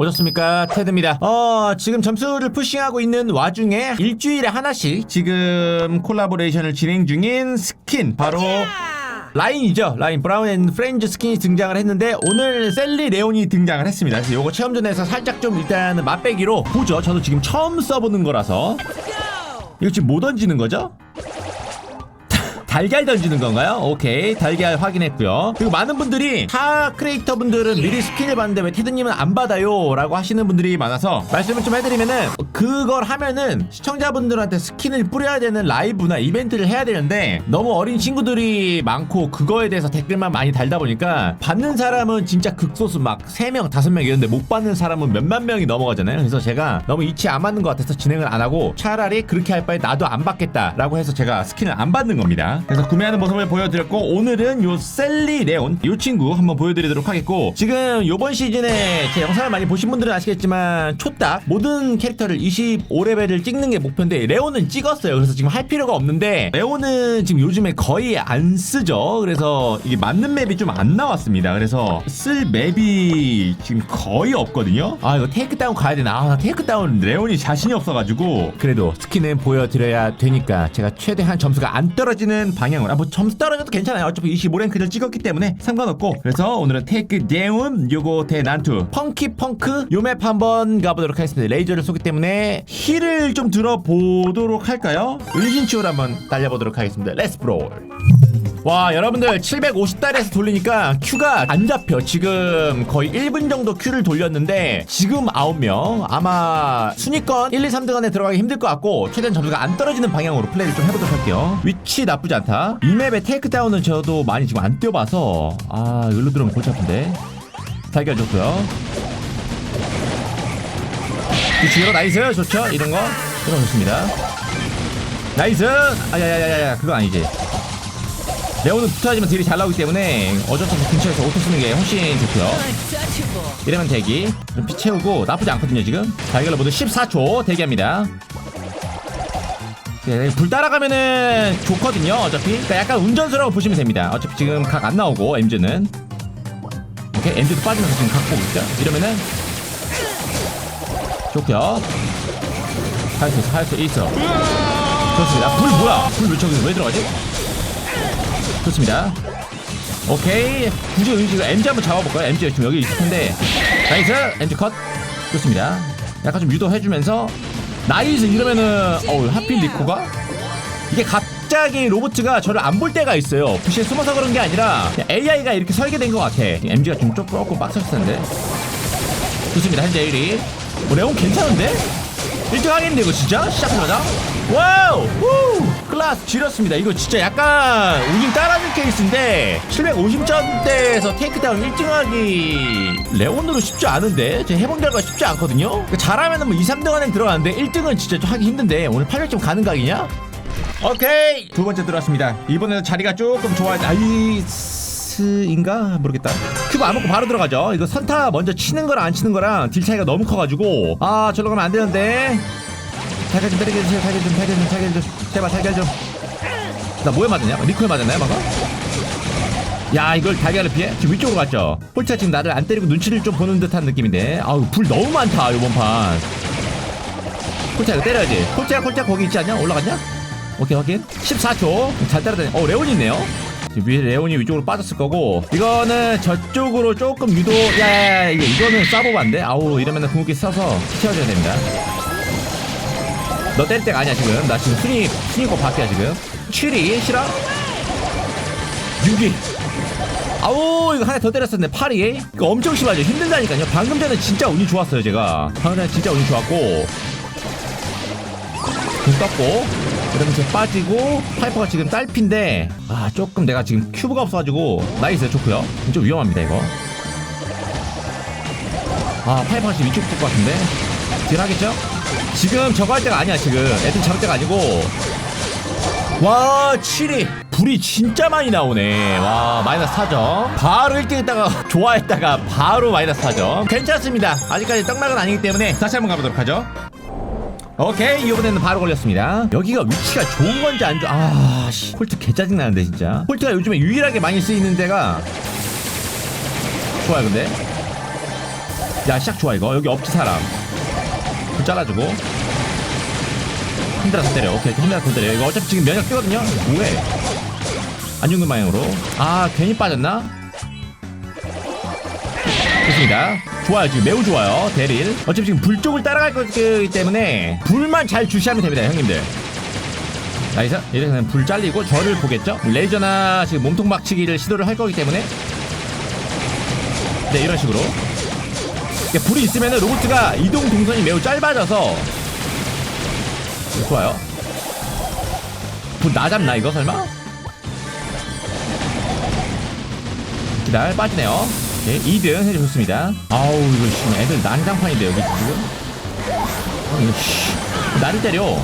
오셨습니까? 테드입니다. 어, 지금 점수를 푸싱하고 있는 와중에 일주일에 하나씩 지금 콜라보레이션을 진행 중인 스킨, 바로 라인이죠. 라인 브라운 앤 프렌즈 스킨이 등장을 했는데 오늘 셀리 레온이 등장을 했습니다. 그래서 요거 체험전에서 살짝 좀 일단 맛배기로 보죠. 저도 지금 처음 써보는 거라서. 이거 지금 뭐 던지는 거죠? 달걀 던지는 건가요? 오케이. 달걀 확인했고요. 그리고 많은 분들이 타 크리에이터 분들은 미리 스킨을 받는데 왜 테드님은 안 받아요? 라고 하시는 분들이 많아서 말씀을 좀 해드리면은 그걸 하면은 시청자분들한테 스킨을 뿌려야 되는 라이브나 이벤트를 해야 되는데 너무 어린 친구들이 많고 그거에 대해서 댓글만 많이 달다 보니까 받는 사람은 진짜 극소수 막 3명 5명 이런데 못 받는 사람은 몇만 명이 넘어가잖아요. 그래서 제가 너무 이치 안 맞는 것 같아서 진행을 안 하고 차라리 그렇게 할 바에 나도 안 받겠다 라고 해서 제가 스킨을 안 받는 겁니다 그래서 구매하는 모습을 보여드렸고 오늘은 요 셀리 레온 요 친구 한번 보여드리도록 하겠고 지금 요번 시즌에 제 영상을 많이 보신 분들은 아시겠지만 초딱 모든 캐릭터를 25레벨을 찍는 게 목표인데 레온은 찍었어요. 그래서 지금 할 필요가 없는데 레온은 지금 요즘에 거의 안 쓰죠. 그래서 이게 맞는 맵이 좀 안 나왔습니다. 그래서 쓸 맵이 지금 거의 없거든요. 아 이거 테이크다운 가야 되나? 아 테이크다운 레온이 자신이 없어가지고. 그래도 스킨은 보여드려야 되니까 제가 최대한 점수가 안 떨어지는 방향으로. 아 뭐 점수 떨어져도 괜찮아요. 어차피 25랭크를 찍었기 때문에 상관없고. 그래서 오늘은 테이크 다운 요거 대난투 펑키 펑크 요 맵 한번 가보도록 하겠습니다. 레이저를 쏘기 때문에 힐을 좀 들어보도록 할까요? 은신치오를 한번 달려보도록 하겠습니다. 렛츠 브롤 와 여러분들 750달에서 돌리니까 큐가 안 잡혀. 지금 거의 1분 정도 큐를 돌렸는데 지금 9명. 아마 순위권 1, 2, 3등 안에 들어가기 힘들 것 같고 최대한 점수가 안 떨어지는 방향으로 플레이를 좀 해보도록 할게요. 위치 나쁘지 않다. 이 맵의 테이크다운은 저도 많이 지금 안 뛰어봐서 아 여기로 들어오면 골치 아픈데. 달걀 좋고요. 위치 이거 나이스! 좋죠? 이런 거? 이런 거 좋습니다. 나이스! 아야야야야 그거 아니지 레오는 붙어야지만 딜이 잘 나오기 때문에 없이 근처에서 오토 쓰는 게 훨씬 좋고요. 이러면 대기. 좀 피 채우고 나쁘지 않거든요 지금. 달걀로 모두 14초 대기합니다. 네, 불 따라가면은 좋거든요 어차피. 그러니까 약간 운전수라고 보시면 됩니다. 어차피 지금 각 안 나오고 MZ는. 오케이 MZ도 빠지면서 지금 각 보고 있죠? 이러면은 좋고요. 할수 있어 할수 있어. 좋습니다. 불 뭐야? 불왜 저기서 왜 들어가지 좋습니다. 오케이. 굳이 의식을 MG 한번 잡아볼까요? MG 지금 여기 있을 텐데. 나이스! MG 컷. 좋습니다. 약간 좀 유도해주면서. 나이스! 이러면은, 어우, 하필 리코가? 이게 갑자기 로보트가 저를 안 볼 때가 있어요. 부시에 숨어서 그런 게 아니라 AI가 이렇게 설계된 것 같아. MG가 좀 조금 빡쳤을 텐데. 좋습니다. 현재 1위. 어, 레온 괜찮은데? 1등 하겠는데 이거 진짜? 시작하자마자? 와우! 후! 클라스 지렸습니다. 이거 진짜 약간 우긴 따라줄 케이스인데 750점대에서 테이크다운 1등하기 레온으로 쉽지 않은데 제가 해본 결과 쉽지 않거든요? 그러니까 잘하면 뭐 2, 3등 안에 들어가는데 1등은 진짜 좀 하기 힘든데 오늘 800점 가는 각이냐? 오케이! 두 번째 들어왔습니다. 이번에는 자리가 조금 좋아야 아이 스인가? 모르겠다. 큐브 안 먹고 바로 들어가죠. 이거 선타 먼저 치는 거랑 안 치는 거랑 딜 차이가 너무 커가지고 아 저로 가면 안 되는데 달걀 좀 때리게 해주세요. 달걀 좀, 달걀 좀, 달걀 좀. 제발 달걀 좀. 나 뭐에 맞았냐? 리코에 맞았나요, 방금? 야, 이걸 달걀을 피해? 지금 위쪽으로 갔죠? 홀차 지금 나를 안 때리고 눈치를 좀 보는 듯한 느낌인데. 아우, 불 너무 많다, 요번 판. 홀차 이거 때려야지. 홀차, 홀차 거기 있지 않냐? 올라갔냐? 오케이, 확인. 14초. 잘 따라다니. 어, 레온이 있네요. 위에 레온이 위쪽으로 빠졌을 거고 이거는 저쪽으로 조금 유도 야야야 이거 이거는 싸보반데 아우 이러면은 궁극기 써서 채워줘야 됩니다. 너 때릴 때가 아니야 지금. 나 지금 순위 순위 거 밖이야 지금. 7위 싫어? 6위. 아우 이거 하나 더 때렸었네 8위. 이거 엄청 심하죠. 힘들다니까요. 방금 전에 진짜 운이 좋았어요 제가. 방금 전에 진짜 운이 좋았고. 공 떴고 그러면서 빠지고 파이퍼가 지금 딸핀데 아 조금 내가 지금 큐브가 없어가지고 나이스 좋고요. 좀 위험합니다 이거. 아 파이퍼가 지금 위쪽 볼것 같은데? 딜 하겠죠? 지금 저거 할 때가 아니야 지금. 애들 잡을 때가 아니고. 와 7위 불이 진짜 많이 나오네. 와 마이너스 4점. 바로 1등 했다가 좋아했다가 바로 마이너스 4점. 괜찮습니다. 아직까지 떡락은 아니기 때문에 다시 한번 가보도록 하죠 오케이 이번에는 바로 걸렸습니다. 여기가 위치가 좋은 건지 안 좋아 아씨. 폴트 개 짜증 나는데 진짜. 폴트가 요즘에 유일하게 많이 쓰이는 데가 좋아요 근데. 야 시작 좋아 이거. 여기 없지 사람. 불 잘라주고. 힘들어서 때려. 오케이 힘들어서 때려. 이거 어차피 지금 면역 뜨거든요? 뭐해? 안 죽는 방향으로. 아 괜히 빠졌나? 좋습니다 좋아요 지금 매우 좋아요. 대릴 어차피 지금 불 쪽을 따라갈 거기 때문에 불만 잘 주시하면 됩니다 형님들. 나이스. 이래서 불 잘리고 저를 보겠죠? 레이저나 지금 몸통 박치기를 시도를 할 거기 때문에. 네 이런 식으로. 이렇게 불이 있으면 로봇가 이동 동선이 매우 짧아져서. 좋아요. 불 나잡나 이거 설마? 기다려 빠지네요 네, 2등 해주 좋습니다. 아우 이거 지금 애들 난장판인데 여기 지금? 어, 이거 씨 나를 때려.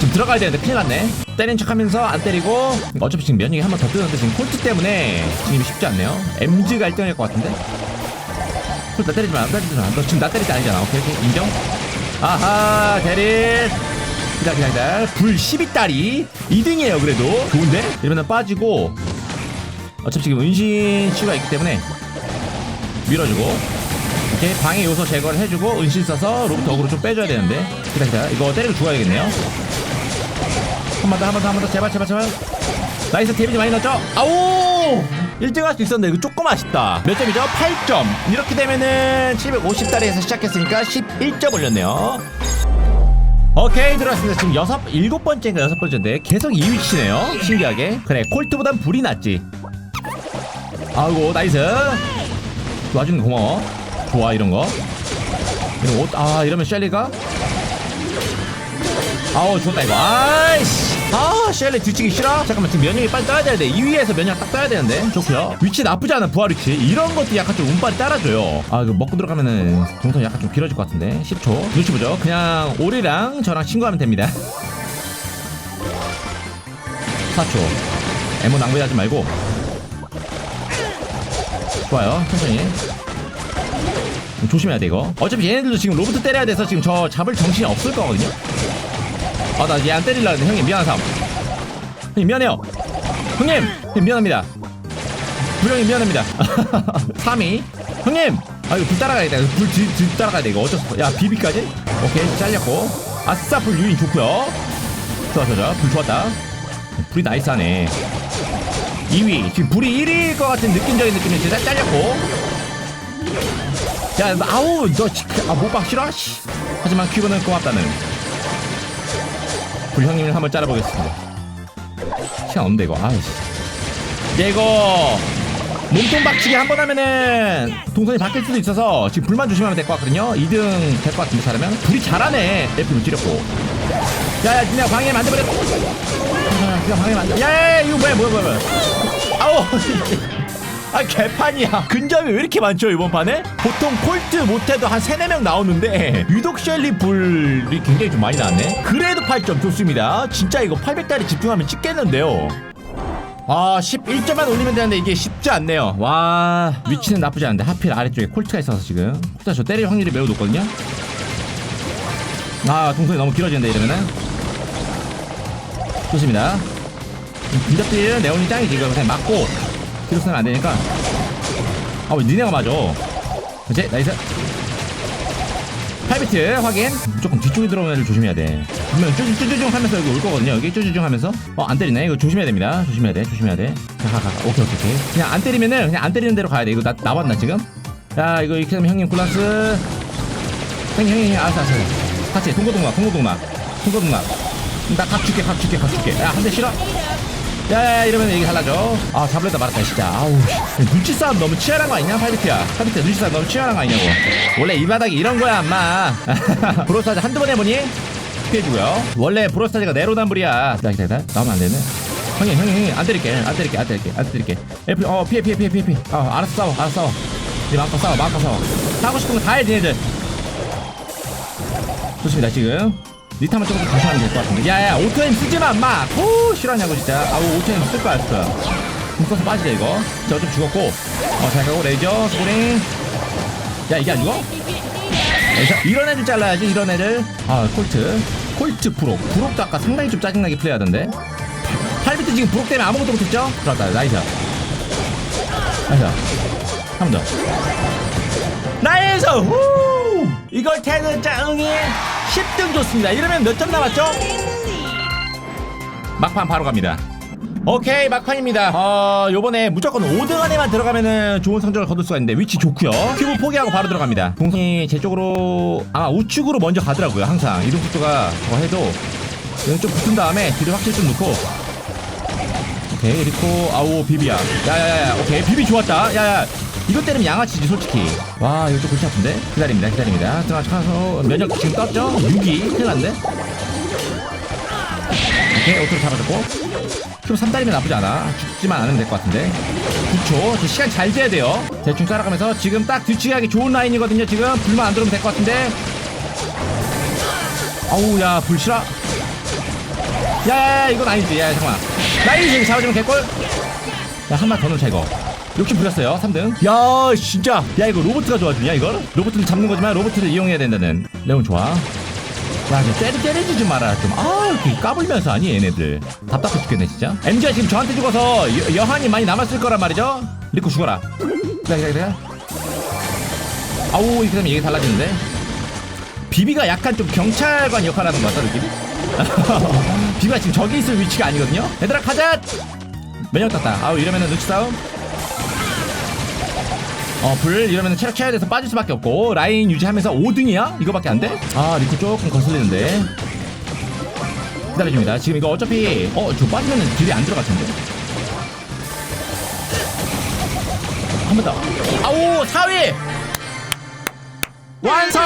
지금 들어가야 되는데 큰일 났네. 때린 척 하면서 안 때리고 어차피 지금 면역이 한 번 더 뜨는데 지금 콜트 때문에 지금 쉽지 않네요. MG가 1등일 것 같은데? 콜트 나 때리지 마 나 때리지 마 너 지금 나 때릴 때 아니잖아. 오케이 오케이. 인정? 아하 대릴 기다 기다 기다 불 12달이 2등이에요 그래도. 좋은데? 이러면 빠지고. 어차피 지금 은신 치유가 있기 때문에 밀어주고 이렇게 방해 요소 제거를 해주고 은신 써서 로봇 어그로 좀 빼줘야 되는데. 기다 기다 이거 때리고 죽어야겠네요. 한 번 더 한 번 더 한 번 더. 제발 제발 제발. 나이스 데미지 많이 넣었죠? 아오 1등 할 수 있었는데 이거 조금 아쉽다. 몇 점이죠? 8점. 이렇게 되면은 750달러에서 시작했으니까 11점 올렸네요. 오케이 들어왔습니다. 지금 여섯 일곱 번째인가 여섯 번째인데 계속 2위 치네요. 신기하게. 그래 콜트보단 불이 낫지. 아이고 나이스 와주는 거 고마워. 좋아 이런 거. 이런 옷, 아 이러면 셸리가? 아우 좋다 이거. 아이씨. 아 셸리 뒤치기 싫어? 잠깐만 지금 면역이 빨리 떠야 되는데 2위에서 면역 딱 떠야 되는데. 좋고요. 위치 나쁘지 않아 부활 위치. 이런 것도 약간 좀 운빨이 따라줘요. 아 이거 먹고 들어가면은 동선 약간 좀 길어질 것 같은데. 10초. 눈치 보죠. 그냥 오리랑 저랑 친구하면 됩니다. 4초. 에모 낭비하지 말고 좋아요 천천히. 조심해야 돼 이거. 어차피 얘네들도 지금 로봇 때려야 돼서 지금 저 잡을 정신이 없을 거거든요. 아 나 얘 안 때리려 했는데 형님 사람. 형님 미안해요. 형님 형님 미안합니다. 불형님 미안합니다. 3위 형님! 아 이거 불 따라가야 돼 불 뒤, 뒤 따라가야 돼 이거. 어쩔 수 없어. 야 비비까지? 오케이 잘렸고. 아싸 불 유인 좋고요. 좋아 좋아 좋아. 불 좋았다. 불이 나이스하네 2위. 지금 불이 1위일 것 같은 느낌적인 느낌이 진짜 잘렸고. 야 아우 너아 모박 싫어? 씨. 하지만 큐브는 고맙다는. 불 형님을 한번 잘라보겠습니다. 시간 없는데 이거. 아이씨. 야 이거. 몸통 박치기 한 번 하면은 동선이 바뀔 수도 있어서 지금 불만 조심하면 될 것 같거든요. 2등 될 것 같은데 잘하면 불이 잘하네. F를 찌렸고. 야야 니네 방해 만들어버려 그냥 방해 만들어 야야 이거 뭐야 뭐야 뭐야 아우 아 개판이야. 근접이 왜 이렇게 많죠 이번 판에? 보통 콜트 못해도 한 3, 4명 나오는데 유독 셸리 불이 굉장히 좀 많이 나왔네. 그래도 8점 좋습니다. 진짜 이거 800달이 집중하면 찍겠는데요. 아 11점만 올리면 되는데 이게 쉽지 않네요. 와 위치는 나쁘지 않은데 하필 아래쪽에 콜트가 있어서 지금. 콜트가 저 때릴 확률이 매우 높거든요. 아 동선이 너무 길어지는데 이러면은. 좋습니다 근접들은 네온이 짱이지 이거 그냥 맞고 뒤로 쓰면 안 되니까. 아왜 니네가 맞아? 그렇지 나이스. 8비트 확인. 무조건 뒤쪽에 들어오는 애를 조심해야 돼. 분명 쭈쭈쭈쭈 하면서 여기 올 거거든요. 여기 쭈쭈쭈 하면서. 어 안 때리네. 이거 조심해야 됩니다. 조심해야 돼. 조심해야 돼 가가가 오케이 오케이 오케이. 그냥 안 때리면은 그냥 안 때리는 대로 가야 돼. 이거 나 나왔나 지금? 야 이거 이렇게 되면 형님 굴란스. 형님 형님 알았어 알았어. 같이 동고동락 동고동락 동고동락 나각 줄게 각 줄게 각 줄게. 야한 대 싫어 야야야 이러면 얘기 달라져. 아 잡으려다 말았다 진짜. 아우 씨. 눈치 싸움 너무 치열한 거 아니냐 팔비트야? 팔비트 눈치 싸움 너무 치열한 거 아니냐고. 원래 이 바닥이 이런 거야 엄마. 브로스타즈 한두 번 해보니? 피해주고요. 원래 브로스타즈가 내로남불이야. 기다 기다 기다 나오면 안 되네. 형님 형님 형님 안 때릴게. 안 때릴게 안 때릴게 안 때릴게. F 어 피해 피해 피해 피해 피해. 어 알았어 싸워 알았어 싸워. 네 마음껏 싸워 마음껏 싸워. 하고 싶은 거 다 해 니네들. 좋습니다 지금 리타만 조금 다시 하면 될 것 같은데. 야야 오토엠 쓰지마 엄마. 오 싫어하냐고 진짜. 아우 오토엠 쓸 거야 쓸 거야 묶어서 빠지자 이거. 자 어차피 죽었고. 어잘 가고 레이저 스포링 야 이게 안 죽어? 레이저. 이런 애들 잘라야지 이런 애들. 아 콜트. 콜트 브록. 브록도 아까 상당히 좀 짜증나게 플레이하던데. 8비트 지금 브록 때문에 아무것도 못했죠? 들어왔다. 나이스. 나이스. 한번더. 나이스! 후! 이걸 테드 짱이 10등 좋습니다. 이러면 몇 점 남았죠? 막판 바로 갑니다. 오케이 막판입니다. 어 요번에 무조건 5등 안에만 들어가면은 좋은 성적을 거둘 수가 있는데 위치 좋고요. 큐브 포기하고 바로 들어갑니다. 동성이 제 쪽으로 아마 우측으로 먼저 가더라고요 항상. 이동 속도가 저거 해도 좀 붙은 다음에 뒤를 확실히 좀 넣고. 오케이 리코 아우 비비야 야야야. 오케이 비비 좋았다. 야야 이것 때문에 양아치지 솔직히. 와 이거 좀 골치 아픈데? 기다립니다 기다립니다. 들어가서 면역 지금 떴죠? 6위 큰일 났네. 오케이 오토로 잡아줬고. 큐브 3달이면 나쁘지 않아. 죽지만 않으면 될 것 같은데. 9초 저 시간 잘 재야 돼요. 대충 따라가면서 지금 딱 뒤치기 하기 좋은 라인이거든요 지금. 불만 안 들어오면 될 것 같은데. 아우 야 불실화 야야야 이건 아니지. 야 잠깐만. 나이스 여기 잡아주면 개꿀. 야한 번더 넣자 이거 욕심 부렸어요 3등. 야 진짜. 야 이거 로보트가 좋아주냐 이걸? 로보트는 잡는 거지만 로보트를 이용해야 된다는. 레온 좋아. 야 이제 때리 좀 마라 좀 아 이렇게 까불면서 하니 얘네들. 답답해 죽겠네 진짜. MG가 지금 저한테 죽어서 여, 여한이 많이 남았을 거란 말이죠? 리코 죽어라. 기다려 기다려 기다려 아우 이렇게 되면 얘기 달라지는데. 비비가 약간 좀 경찰관 역할하는 것 같다 느낌? 비비가 지금 저기 있을 위치가 아니거든요? 얘들아 가자! 면역 땄다. 아우 이러면은 눈치 싸움 어 불 이러면은 체력 채워야 돼서 빠질 수밖에 없고 라인 유지하면서 5등이야? 이거밖에 안 돼? 아 리코 조금 거슬리는데. 기다려줍니다. 지금 이거 어차피 어 저 빠지면은 딜이 안 들어갈 텐데. 한 번 더. 아우 4위 완성!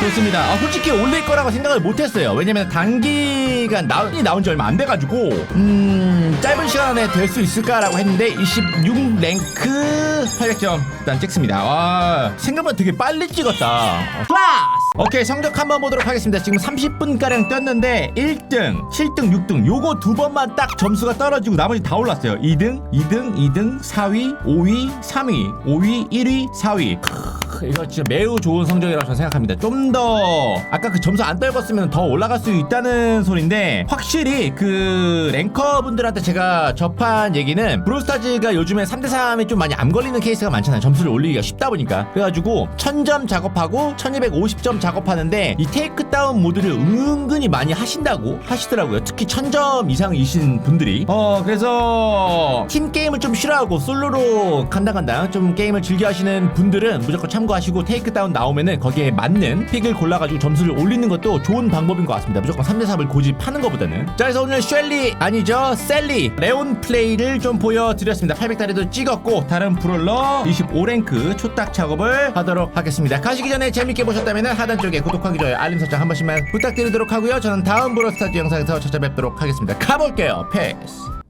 좋습니다. 아, 솔직히 올릴 거라고 생각을 못했어요. 왜냐면 단기간 나, 이 나온 지 얼마 안 돼가지고 음 짧은 시간 안에 될 수 있을까라고 했는데 26 랭크 800점 일단 찍습니다. 와 생각보다 되게 빨리 찍었다. 어, 클라스! 오케이 성적 한번 보도록 하겠습니다. 지금 30분 가량 뛰었는데 1등, 7등, 6등 요거 두 번만 딱 점수가 떨어지고 나머지 다 올랐어요. 2등, 2등, 2등, 4위, 5위, 3위, 5위, 1위, 4위. 크, 이거 진짜 매우 좋은 성적이라고 저는 생각합니다. 좀 더 아까 그 점수 안 떨궜으면 더 올라갈 수 있다는 소린데 확실히 그 랭커 분들한테 제가 접한 얘기는 브로스타즈가 요즘에 3대 3에 좀 많이 암 걸리는 케이스가 많잖아요. 점수를 올리기가 쉽다 보니까 그래가지고 1000점 작업하고 1250점 작업하는데 이 테이크 다운 모드를 은근히 많이 하신다고 하시더라고요. 특히 1000점 이상이신 분들이 어 그래서 팀 게임을 좀 싫어하고 솔로로 간당간당 좀 게임을 즐겨 하시는 분들은 무조건 참 고하시고 테이크 다운 나오면은 거기에 맞는 픽을 골라가지고 점수를 올리는 것도 좋은 방법인 것 같습니다. 무조건 3대3을 고집하는 것보다는. 자, 그래서 오늘 쉘리 아니죠. 셀리 레온 플레이를 좀 보여드렸습니다. 800다리도 찍었고 다른 브롤러 25랭크 초딱 작업을 하도록 하겠습니다. 가시기 전에 재밌게 보셨다면 하단 쪽에 구독하기 좋아요 알림 설정 한 번씩만 부탁드리도록 하고요. 저는 다음 브롤스타즈 영상에서 찾아뵙도록 하겠습니다. 가볼게요. 패스.